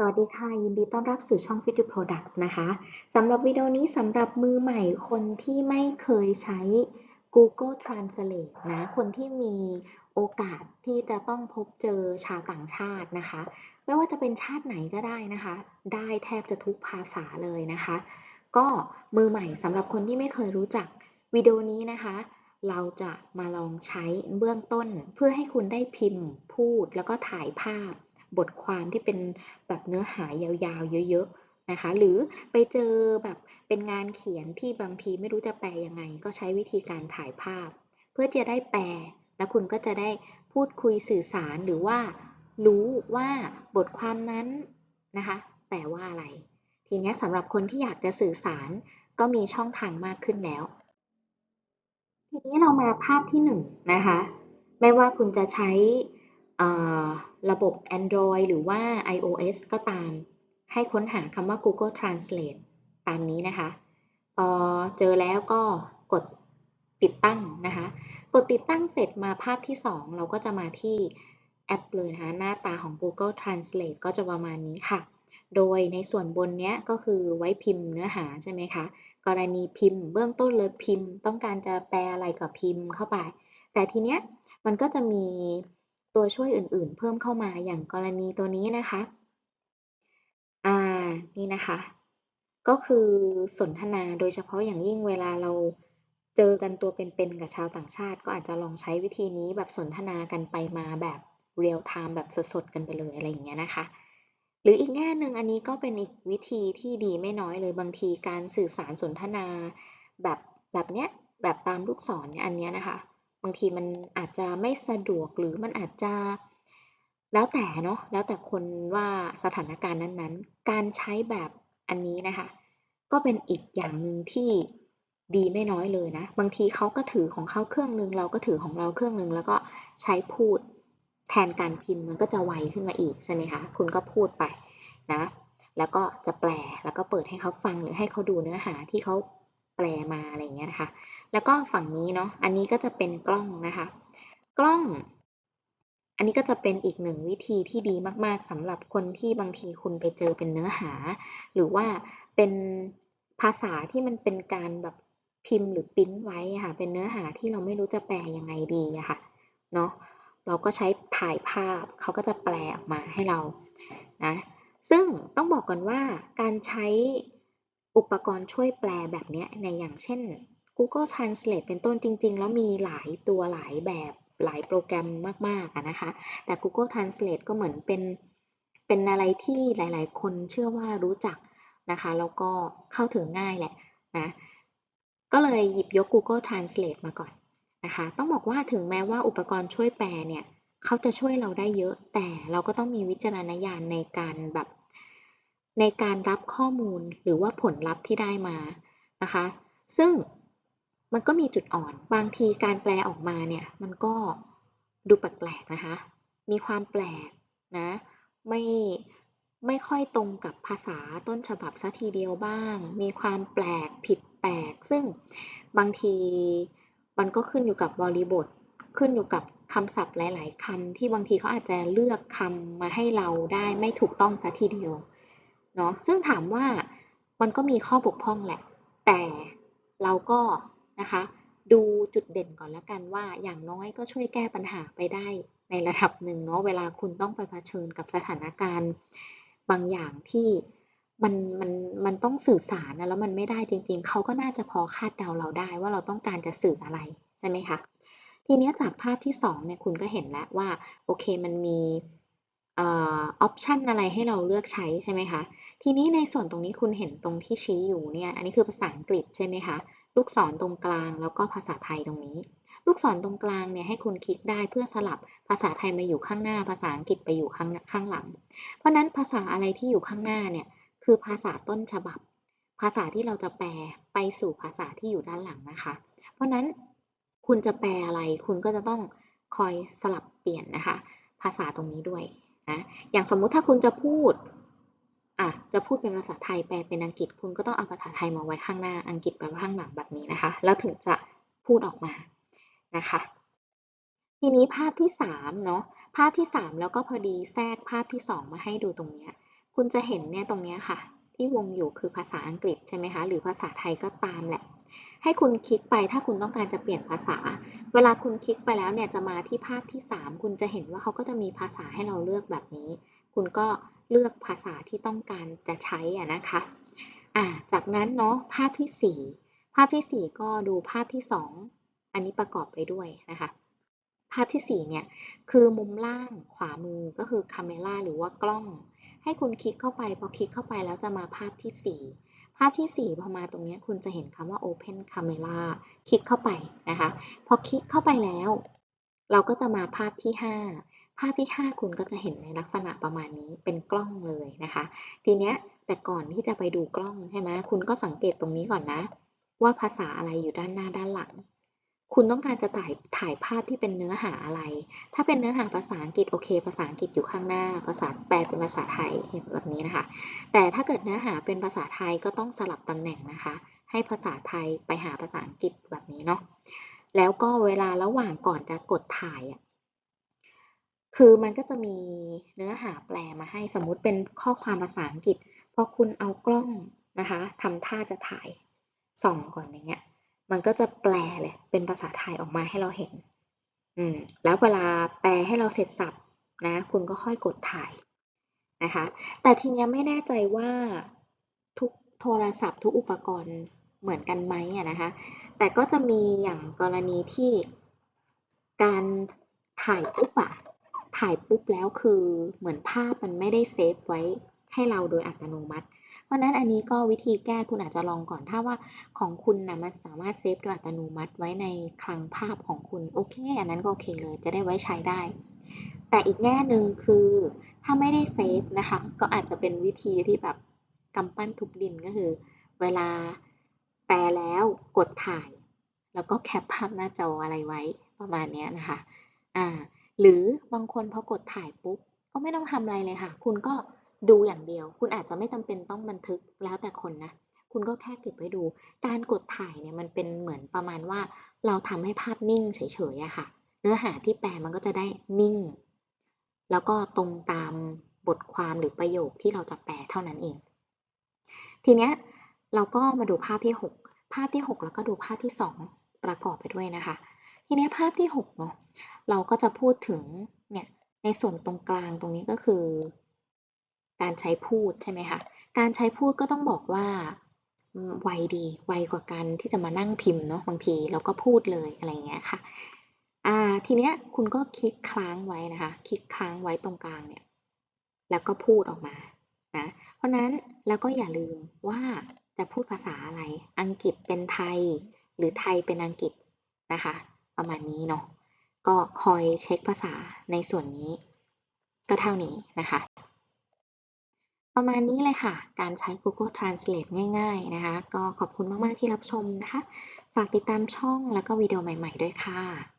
สวัสดีค่ะ ยินดีต้อนรับสู่ช่อง Fit to Products นะคะสำหรับวิดีโอนี้สำหรับมือใหม่คนที่ไม่เคยใช้ Google Translate นะคนที่มีโอกาสที่จะต้องพบเจอชาวต่างชาตินะคะ ไม่ว่าจะเป็นชาติไหนก็ได้นะคะ ได้แทบจะทุกภาษาเลยนะคะ ก็มือใหม่สำหรับคนที่ไม่เคยรู้จักวิดีโอนี้นะคะ เราจะมาลองใช้เบื้องต้นเพื่อให้คุณได้พิมพ์พูดแล้วก็ถ่ายภาพ บทความที่เป็นแบบเนื้อหายาวๆ เยอะๆนะคะ หรือไปเจอแบบเป็นงานเขียนที่บางทีไม่รู้จะแปลยังไง ก็ใช้วิธีการถ่ายภาพ เพื่อจะได้แปล แล้วคุณก็จะได้พูดคุยสื่อสารหรือว่า รู้ว่าบทความนั้นนะคะ แปลว่าอะไร ทีนี้สำหรับคนที่อยากจะสื่อสารก็มีช่องทางมากขึ้นแล้ว ทีนี้เรามาภาพที่หนึ่งนะคะ ไม่ว่าคุณจะใช้ ระบบ Android หรือว่า iOS ก็ตาม ให้ค้นหาคำว่า Google Translate ตามนี้นะคะ พอเจอแล้วก็กดติดตั้งนะคะ กดติดตั้งเสร็จมาภาพที่ 2 เราก็จะมาที่แอปเลยนะคะ หน้าตาของ Google Translate ก็จะประมาณนี้ค่ะ โดยในส่วนบนเนี้ยก็คือไว้พิมพ์เนื้อหาใช่ไหมคะ กรณีพิมพ์เบื้องต้นเลยพิมพ์ ต้องการจะแปลอะไรกับพิมพ์เข้าไป แต่ทีเนี้ยมันก็จะมี ตัวช่วยอื่นๆ เพิ่มเข้ามาอย่างกรณีตัวนี้นะคะ อ่า นี่นะคะ ก็คือสนทนาโดยเฉพาะอย่างยิ่งเวลาเราเจอกันตัวเป็นๆกับชาวต่างชาติ ก็อาจจะลองใช้วิธีนี้แบบสนทนากันไปมาแบบเรียลไทม์แบบสดๆกันไปเลยอะไรอย่างเงี้ยนะคะ หรืออีกแง่หนึ่งอันนี้ก็เป็นอีกวิธีที่ดีไม่น้อยเลยบางทีการสื่อสารสนทนาแบบแบบเนี้ยแบบตามลูกศรเนี่ยอันเนี้ยนะคะ บางทีมันอาจจะไม่สะดวกหรือมันอาจจะแล้วแต่เนาะแล้วแต่คนว่าสถานการณ์นั้นๆ การใช้แบบอันนี้นะคะ ก็เป็นอีกอย่างหนึ่งที่ดีไม่น้อยเลยนะ บางทีเขาก็ถือของเขาเครื่องหนึ่งเราก็ถือของเราเครื่องหนึ่งแล้วก็ใช้พูดแทนการพิมพ์มันก็จะไวขึ้นมาอีกใช่ไหมคะคุณก็พูดไปนะ แล้วก็จะแปลแล้วก็เปิดให้เขาฟังหรือให้เขาดูเนื้อหาที่เขา แปลมาอะไรเงี้ยนะคะ แล้วก็ฝั่งนี้เนาะ อันนี้ก็จะเป็นกล้องนะคะ กล้อง อันนี้ก็จะเป็นอีกหนึ่งวิธีที่ดีมาก ๆสำหรับคนที่บางทีคุณไปเจอเป็นเนื้อหา หรือว่าเป็นภาษาที่มันเป็นการแบบพิมพ์หรือปิ้นไว้ค่ะ เป็นเนื้อหาที่เราไม่รู้จะแปลยังไงดีอะค่ะ เนาะ เราก็ใช้ถ่ายภาพเขาก็จะแปลออกมาให้เรา นะ ซึ่งต้องบอกก่อนว่าการใช้ อุปกรณ์ช่วยแปลแบบนี้ในอย่างเช่น Google Translate เป็นต้นจริง ๆ แล้วมีหลายตัวหลายแบบหลายโปรแกรมมากๆนะคะ แต่ Google Translate ก็เหมือนเป็นเป็นอะไรที่หลาย ๆ คนเชื่อว่ารู้จักนะคะ แล้วก็เข้าถึงง่ายแหละนะ ก็เลยหยิบยก Google Translate มาก่อนนะคะ ต้องบอกว่าถึงแม้ว่าอุปกรณ์ช่วยแปลเนี่ย เขาจะช่วยเราได้เยอะ แต่เราก็ต้องมีวิจารณญาณในการแบบ ในการรับข้อมูลหรือว่าผลลัพธ์ที่ได้มานะคะ ซึ่งมันก็มีจุดอ่อน บางทีการแปลออกมาเนี่ยมันก็ดูแปลกๆนะคะ มีความแปลกนะไม่ไม่ค่อยตรงกับภาษาต้นฉบับซะทีเดียวบ้าง มีความแปลกผิดแปลก ซึ่งบางทีมันก็ขึ้นอยู่กับบริบท ขึ้นอยู่กับคำศัพท์หลาย ๆคำที่บางทีเขาอาจจะเลือกคำมาให้เราได้ไม่ถูกต้องซะทีเดียว เนาะซึ่งถามว่ามันก็มีข้อบกพร่องแหละ แต่เราก็นะคะดูจุดเด่นก่อนแล้วกันว่าอย่างน้อยก็ช่วยแก้ปัญหาไปได้ในระดับหนึ่งเนาะเวลาคุณต้องไปเผชิญกับสถานการณ์บางอย่างที่มันมันมันต้องสื่อสารนะแล้วมันไม่ได้จริง ๆ เขาก็น่าจะพอคาดเดาเราได้ว่าเราต้องการจะสื่ออะไรใช่ไหมคะทีนี้จากภาพที่2เนี่ยคุณก็เห็นแล้วว่าโอเคมันมี ออปชันอะไรให้เราเลือกใช้ใช่ไหมคะ ทีนี้ในส่วนตรงนี้คุณเห็นตรงที่ชี้อยู่เนี่ย อันนี้คือภาษาอังกฤษใช่ไหมคะ ลูกศรตรงกลางแล้วก็ภาษาไทยตรงนี้ ลูกศรตรงกลางเนี่ยให้คุณคลิกได้เพื่อสลับภาษาไทยมาอยู่ข้างหน้า ภาษาอังกฤษไปอยู่ข้างข้างหลัง เพราะนั้นภาษาอะไรที่อยู่ข้างหน้าเนี่ยคือภาษาต้นฉบับ ภาษาที่เราจะแปลไปสู่ภาษาที่อยู่ด้านหลังนะคะ เพราะนั้นคุณจะแปลอะไรคุณก็จะต้องคอยสลับเปลี่ยนนะคะ ภาษาตรงนี้ด้วย นะอย่างสมมุติถ้าคุณจะพูดอะจะพูดเป็นภาษาไทยแปลเป็นอังกฤษ คุณก็ต้องเอาภาษาไทยมาไว้ข้างหน้าอังกฤษไปไว้ข้างหลังแบบนี้นะคะ แล้วถึงจะพูดออกมานะคะ ทีนี้ภาพที่3เนาะภาพที่ 3 แล้วก็พอดีแทรกภาพที่ 2 มาให้ดูตรงนี้คุณจะเห็นเนี่ยตรงเนี้ยค่ะ ที่วงอยู่คือภาษาอังกฤษใช่ไหมคะหรือภาษาไทยก็ตามแหละ ให้คุณคลิกไปถ้าคุณต้องการจะเปลี่ยนภาษา เวลาคุณคลิกไปแล้วเนี่ยจะมาที่ภาพที่ 3 คุณจะเห็นว่าเขาก็จะมีภาษาให้เราเลือกแบบนี้ คุณก็เลือกภาษาที่ต้องการจะใช้อะนะคะอ่าจากนั้นเนาะภาพที่ 4 ภาพที่ 4 ก็ดูภาพที่ 2 อันนี้ประกอบไปด้วยนะคะภาพที่ 4 เนี่ย คือมุมล่างขวามือก็คือ camera หรือว่ากล้อง ให้คุณคลิกเข้าไป พอคลิกเข้าไปแล้วจะมาภาพที่ 4 ภาพที่ 4 พอมาตรงนี้คุณจะเห็นคำว่า open camera คลิกเข้าไปนะคะ พอคลิกเข้าไปแล้ว เราก็จะมาภาพที่ 5 ภาพที่ 5 คุณก็จะเห็นในลักษณะประมาณนี้เป็นกล้องเลยนะคะ ทีเนี้ยแต่ก่อนที่จะไปดูกล้องใช่ไหมคุณก็สังเกตตรงนี้ก่อนนะ ว่าภาษาอะไรอยู่ด้านหน้าด้านหลัง คุณต้องการจะถ่ายถ่ายภาพที่เป็นเนื้อหาอะไร ถ้าเป็นเนื้อหาภาษาอังกฤษโอเค ภาษาอังกฤษอยู่ข้างหน้า ภาษาแปลเป็นภาษาไทยแบบนี้นะคะ แต่ถ้าเกิดเนื้อหาเป็นภาษาไทยก็ต้องสลับตำแหน่งนะคะ ให้ภาษาไทยไปหาภาษาอังกฤษแบบนี้เนาะ แล้วก็เวลาระหว่างก่อนจะกดถ่ายอะ คือมันก็จะมีเนื้อหาแปลมาให้ สมมุติเป็นข้อความภาษาอังกฤษ พอคุณเอากล้องนะคะทำท่าจะถ่ายส่องก่อนอย่างเงี้ย มันก็จะแปลเลยเป็นภาษาไทยออกมาให้เราเห็น อืม แล้วเวลาแปลให้เราเสร็จสับนะ คุณก็ค่อยกดถ่ายนะคะ แต่ทีเนี้ยไม่แน่ใจว่าทุกโทรศัพท์ทุกอุปกรณ์เหมือนกันไหมอะนะคะ แต่ก็จะมีอย่างกรณีที่การถ่ายปุ๊บอะถ่ายปุ๊บแล้วคือเหมือนภาพมันไม่ได้เซฟไว้ให้เราโดยอัตโนมัติ เพราะนั้นอันนี้ก็วิธีแก้คุณอาจจะลองก่อนถ้าว่าของคุณนะมันสามารถเซฟโดยอัตโนมัติไว้ในคลังภาพของคุณโอเค อันนั้นก็โอเคเลยจะได้ไว้ใช้ได้ แต่อีกแง่หนึ่งคือถ้าไม่ได้เซฟนะคะก็อาจจะเป็นวิธีที่แบบกำปั้นทุบดินก็คือ เวลาแปลแล้วกดถ่าย แล้วก็แคปภาพหน้าจออะไรไว้ประมาณนี้นะคะอ่าหรือบางคนพอกดถ่ายปุ๊บก็ไม่ต้องทำอะไรเลยค่ะ คุณก็ ดูอย่างเดียว คุณอาจจะไม่จำเป็นต้องบันทึกแล้วแต่คนนะ คุณก็แค่เก็บไว้ดู การกดถ่ายเนี่ยมันเป็นเหมือนประมาณว่า เราทำให้ภาพนิ่งเฉยๆอะค่ะ เนื้อหาที่แปลมันก็จะได้นิ่ง แล้วก็ตรงตามบทความหรือประโยคที่เราจะแปลเท่านั้นเอง ทีเนี้ยเราก็มาดูภาพที่ 6 ภาพที่ 6 แล้วก็ดูภาพที่ 2 ประกอบไปด้วยนะคะ ทีนี้ภาพที่6เนาะเราก็จะพูดถึงเนี่ยในส่วนตรงกลางตรงนี้ก็คือ การใช้พูดใช่ไหมคะ การใช้พูดก็ต้องบอกว่าไวดี ไวกว่าการที่จะมานั่งพิมพ์เนาะบางทีเราก็พูดเลยอะไรเงี้ยค่ะอ่าทีเนี้ยคุณก็คลิกค้างไว้นะคะ คลิกค้างไว้ตรงกลางเนี่ย แล้วก็พูดออกมานะ เพราะนั้นแล้วก็อย่าลืมว่าจะพูดภาษาอะไร อังกฤษเป็นไทย หรือไทยเป็นอังกฤษนะคะ ประมาณนี้เนาะ ก็คอยเช็คภาษาในส่วนนี้ ก็เท่านี้นะคะ ประมาณนี้เลยค่ะ การใช้ Google Translate ง่ายๆนะคะ ก็ขอบคุณมาก ๆ ที่รับชมนะคะ ฝากติดตามช่องแล้วก็วิดีโอใหม่ ๆ ด้วยค่ะ